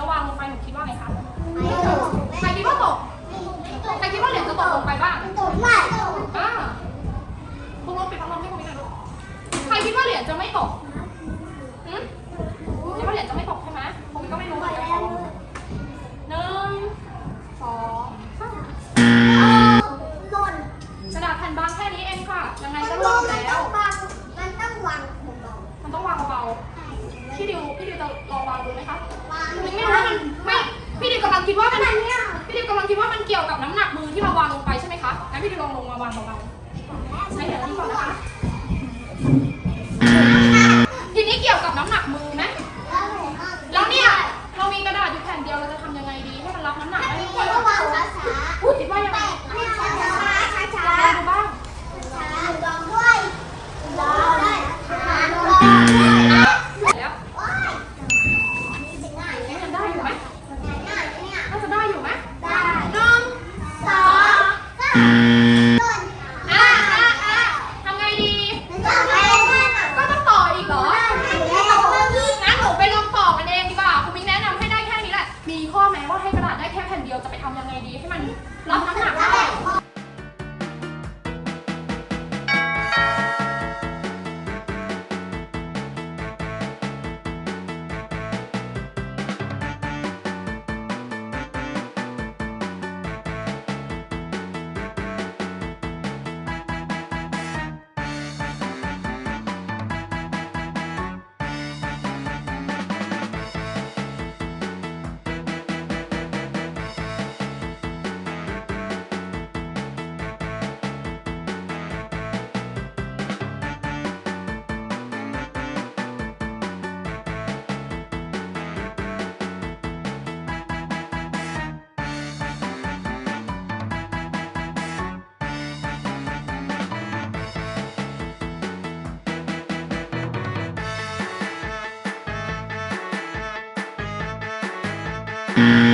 แล้ววางลงไปหนูคิดว่าไงคะใครคิดว่าตกใครคิดว่าเหรียญจะตกลงไปบ้างตกไม่อ่าพวกลมปิดพัดลมให้พวกนี้หน่อยลูกใครคิดว่าเหรียญจะไม่ตกหืมคิดว่าเหรียญจะไม่ตกใช่ไหมพวกนี้ก็ไม่รู้เหมือนกันหนึ่งสองสามกระดาษแผ่นบางแค่นี้เองค่ะยังไงก็ พี่ดิวพี่ดิวจะลองวางดูไหมคะวางไม่รู้ว่ามันไม่พี่ดิวกำลังคิดว่ามันพี่ดิวกำลังคิดว่ามันเกี่ยวกับน้ำหนักมือที่เราวางลงไปใช่ไหมคะงั้นพี่ดิวลองลงมาวางเบาๆใช้เหรียญนี้ก่อนนะคะทีนี้เกี่ยวกับน้ำหนักมือไหมแล้วไหนบ้างแล้วเนี่ยเรามีกระดาษอยู่แผ่นเดียวเราจะทำยังไงดีให้มันรับน้ำหนักได้คิทุดกคนว่าวางช้าช้าอุ๊ยคิดว่ายังไงไม่ช้าช้าช้าช้าลองดูบ้างช้าลองด้วยลองด้วยช้าลองด้วย เ